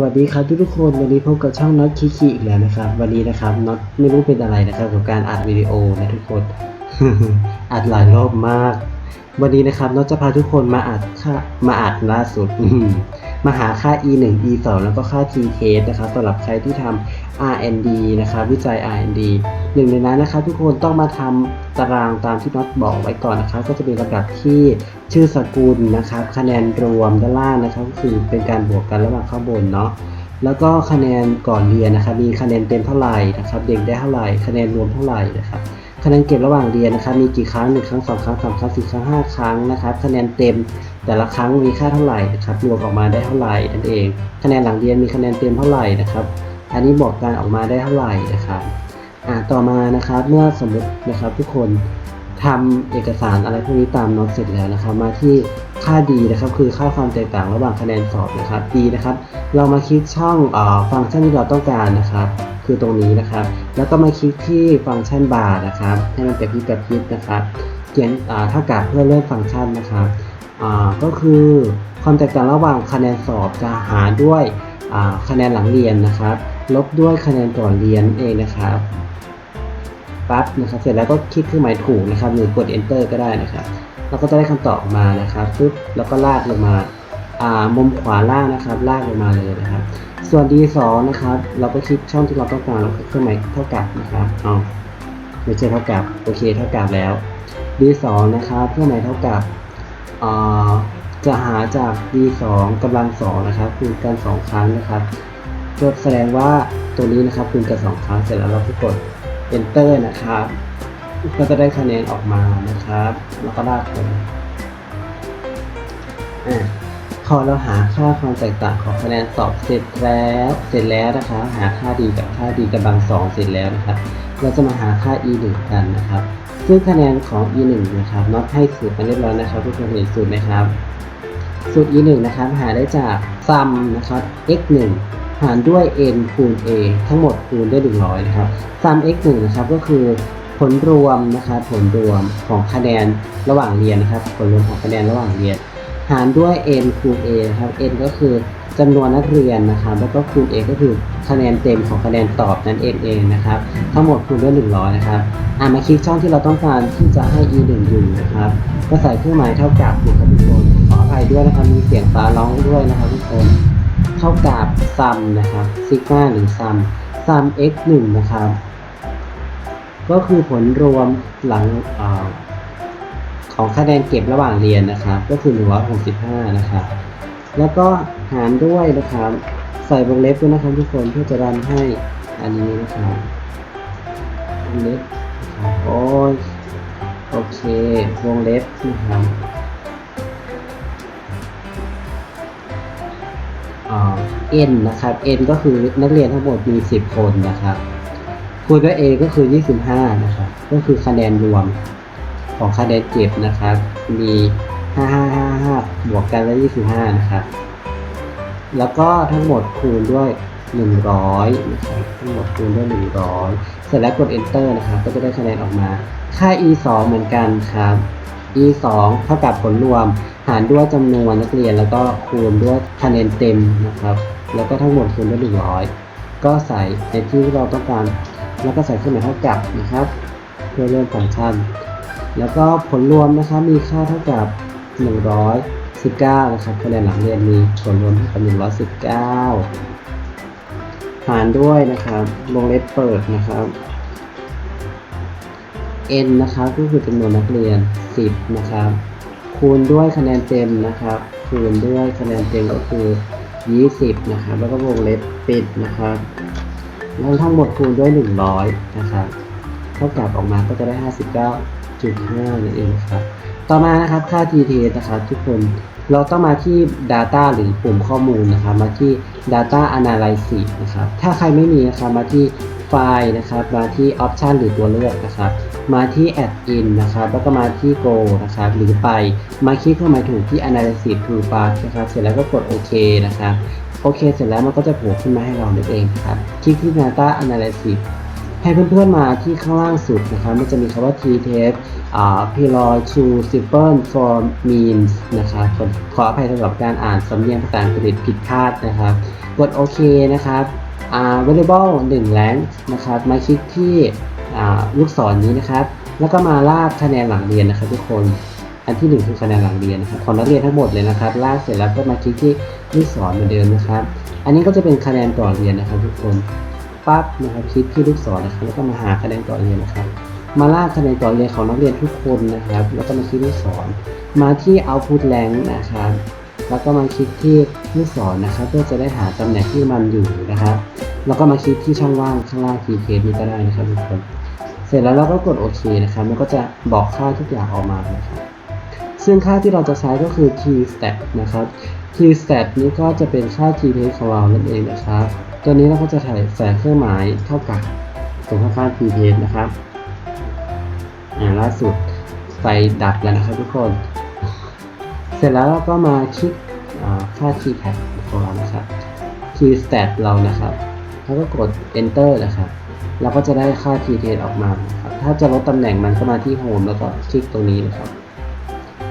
สวัสดีครับทุกทุกคนวันนี้พบกับช่องน็อตคิคิอีกแล้วนะครับ วันนี้นะครับน็อตไม่รู้เป็นอะไรนะครับกับการอัดวิดีโอนะทุกคนอัดหลายรอบมาก วันนี้นะครับน็อตจะพาทุกคนมาอัดค่ามาอัดล่าสุดมาหาค่า e 1 e 2แล้วก็ค่า t k นะครับสำหรับใครที่ทำ R&D นะครับวิจัย R&D หนึ่งในนั้นนะครับทุกคนต้องมาทำตารางตามที่น็อตบอกไว้ก่อนนะครับ ก็จะมีลำดับที่ชื่อสกุลนะครับ คะแนนรวมด้านล่างนะครับก็คือเป็นการบวกกันระหว่างข้างบนเนาะแล้วก็คะแนนก่อนเรียนนะครับ มีคะแนนเต็มเท่าไหร่นะครับ เด็กได้เท่าไหร่ คะแนนรวมเท่าไหร่นะครับคะแนนเก็บระหว่างเรียนนะครับ มีกี่ครั้งหนึ่งครั้งสองครั้งสามครั้งสี่ครั้งห้าครั้งนะครับ คะแนนเต็มแต่ละครั้งมีค่าเท่าไหร่นะครับ รวมออกมาได้เท่าไหร่นั่นเอง คะแนนหลังเรียนมีคะแนนเต็มเท่าไหร่นะครับ อันนี้บอกการออกมาได้เท่าไหร่นะครับอ่าต่อมานะครับเมื่อสมมตินะครับทุกคนทำเอกสารอะไรพวกนี้ตามโน้ตเสร็จแล้วนะครับ มาที่ค่าดีนะครับคือค่าความแตกต่างระหว่างคะแนนสอบนะครับดีนะครับ เรามาคลิกช่องออฟังก์ชันที่เราต้องการนะครับ คือตรงนี้นะครับ แล้วก็มาคลิกที่ฟังก์ชันบาร์นะครับ ให้มันกระพริบกระพริบนะครับเขียนอ่าเท่ากับเพื่อเลื่อนฟังก์ชันนะครับอ่าก็คือความแตกต่างระหว่างคะแนนสอบจะหาด้วย คะแนนหลังเรียนนะครับ ลบด้วยคะแนนก่อนเรียนเองนะครับปั๊บนะครับเสร็จแล้วก็คลิกเครื่องหมายถูกนะครับหรือกด enter ก็ได้นะครับเราก็จะได้คำตอบมานะครับปึ๊บแล้วก็ลากลงมาามุมขวาล่างนะครับ ลากลงมาเลยนะครับ ส่วน D2 นะครับ เราก็คลิกช่องที่เราต้องการแล้วก็เครื่องหมายเท่ากับนะครับเอาไม่ใช่เท่ากับโอเคเท่ากับแล้ว D2 นะครับเครื่องหมายเท่ากับอ่า จะหาจาก D2 กำลังสองนะครับคูณกันสองครั้งนะครับก็แสดงว่าตัวนี้นะครับคูณกันสองครั้งเสร็จแล้วเราก็กด enter นะครับ ก็จะได้คะแนนออกมานะครับแล้วก็ลากไปอ่าพอเราหาค่าความแตกต่างของคะแนนสอบเสร็จแล้ว เสร็จแล้วนะครับหาค่าดีกับค่าดีกำลังสองเสร็จแล้วนะครับ เราจะมาหาค่า e 1กันนะครับ ซึ่งคะแนนของ e 1นะครับน็อตให้สูตรมาเรียบร้อยนะครับทุกคนเห็นสูตรไหมครับ สูตร e 1นะครับหาได้จากซัมนะครับ x 1หารด้วย n คูณ a ทั้งหมดคูณด้วย 100 นะครับซัม x 1นะครับก็คือผลรวมนะครับผลรวมของคะแนนระหว่างเรียนนะครับ ผลรวมของคะแนนระหว่างเรียน หารด้วย n คูณ a นะครับ n ก็คือ จำนวนนักเรียนนะครับแล้วก็คูณ a ก็คือคะแนนเต็มของคะแนนตอบนั่นเองเองนะครับทั้งหมดคูณด้วย100นะครับอ่ามาคลิกช่องที่เราต้องการที่จะให้ e 1อยู่นะครับก็ใส่เครื่องหมายเท่ากับนะครับทุกคนขออภัยด้วยนะครับมีเสียงฟ้าร้องด้วยนะครับทุกคนเท่ากับ sum นะครับ sigma หรือ sum sum x 1นะครับก็คือผลรวมหลังอของคะแนนเก็บระหว่างเรียนนะครับ ก็คือ 165 นะครับ แล้วก็ หารด้วยนะครับ ใส่วงเล็บด้วยนะครับทุกคนเพื่อจะรันให้อันนี้นะครับวงเล็บนะครับโอ้ยโอเค วงเล็บนะครับอ่า n นะครับ n ก็คือนักเรียนทั้งหมดมี 10 คนนะครับคูณด้วย a ก็คือ 25 นะครับ ก็คือคะแนนรวมของคะแนนเก็บนะครับ มี 5555 บวกกันแล้ว 25 นะครับ แล้วก็ทั้งหมดคูณด้วย 100นะครับทั้งหมดคูณด้วย 100 เสร็จแล้วกด enter นะครับก็จะได้คะแนนออกมา ค่า e 2เหมือนกันครับ e 2เท่ากับผลรวม หารด้วยจำนวนนักเรียน แล้วก็คูณด้วยคะแนนเต็มนะครับ แล้วก็ทั้งหมดคูณด้วย 100 ก็ใส่ในที่เราต้องการ แล้วก็ใส่เครื่องหมายเท่ากับนะครับ เพื่อเริ่มฟังก์ชัน แล้วก็ผลรวมนะครับมีค่าเท่ากับ 19 นะครับคะแนนหลังเรียนมีผลรวมเท่ากับ 119 หารด้วยนะครับวงเล็บเปิดนะครับ n นะครับก็คือจำนวนนักเรียน 10 นะครับ คูณด้วยคะแนนเต็มนะครับ คูณด้วยคะแนนเต็มก็คือ 20 นะครับ แล้วก็วงเล็บปิดนะครับแล้วทั้งหมดคูณด้วย 100 นะครับ เท่ากับออกมาก็จะได้ 59.5นั่นเองครับ ต่อมานะครับค่า TT นะครับทุกคนเราต้องมาที่ Data หรือปุ่มข้อมูลนะครับ มาที่ Data Analysis นะครับ ถ้าใครไม่มีนะครับมาที่ไฟล์นะครับ มาที่ Option หรือตัวเลือกนะครับ มาที่ Add in นะครับ แล้วก็มาที่ Go นะครับ หรือไป มาคลิกเครื่องหมาถูกที่ Analysis Toolbar นะครับ เสร็จแล้วก็กดโอเคนะครับ โอเค เสร็จแล้วมันก็จะโผล่ขึ้นมาให้เราเองครับ คลิกที่ Data Analysis ให้เพื่อนๆมาที่ข้างล่างสุดนะครับ มันจะมีคำว่า t test p l o to simple for means นะครับขอขออภัยสำหรับการอ่านสำเนียงภาษาอังกฤษผิดพลาดนะครับ กดโอเคนะครับ Variable 1 rank นะครับ มาคลิกที่ลูกศรนี้นะครับ แล้วก็มาลากคะแนนหลังเรียนนะครับทุกคน อันที่หนึ่งคือคะแนนหลังเรียนนะครับของนักเรียนทั้งหมดเลยนะครับ ลากเสร็จแล้วก็มาคลิกที่ลูกศรเหมือนเดิมนะครับ อันนี้ก็จะเป็นคะแนนต่อเรียนนะครับทุกคน ปั๊บนะครับคลิกที่ลูกศรนะครับแล้วก็มาหาคะแนนต่อเรียนนะครับ มาลากคะแนนต่อเรียนของนักเรียนทุกคนนะครับ แล้วก็มาคลิกลูกศรมาที่ output rank นะครับแล้วก็มาคลิกที่ลูกศรนะครับ เพื่อจะได้หาตำแหน่งที่มันอยู่นะครับแล้วก็มาคลิกที่ช่องว่างข้างล่าง TK นี้ก็ได้นะครับทุกคนเสร็จแล้วเราก็กดโอเคนะครับ มันก็จะบอกค่าทุกอย่างออกมานะครับซึ่งค่าที่เราจะใช้ก็คือ t stat นะครับ t stat นี้ก็จะเป็นค่า t test ของเรานั่นเองนะครับ ตัวนี้เราก็จะใส่ใส่เครื่องหมายเท่ากับตรงข้างๆ t test นะครับอ่าล่าสุดไฟดับแล้วนะครับทุกคน เสร็จแล้วเราก็มาคลิกอ่าค่า t tag ของเรานะครับ t stat เรานะครับ แล้วก็กด enter นะครับเราก็จะได้ค่า t test ออกมาครับถ้าจะลดตำแหน่งมันก็มาที่ home แล้วก็คลิกตรงนี้นะครับ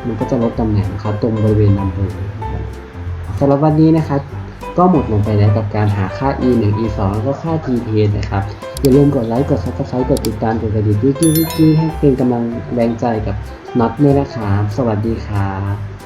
มันก็จะลดตำแหน่งนะครับตรงบริเวณ number นะครับสำหรับวันนี้นะครับ ก็หมดลงไปแล้วกับการหาค่า e 1 e 2แล้วก็ค่า gte นะครับ อย่าลืมกดไลค์ กด subscribe กดติดตาม กดกระดิ่งวิกกี้วิกกี้ให้เป็นกำลังแรงใจกับน็อตด้วยนะครับ สวัสดีครับ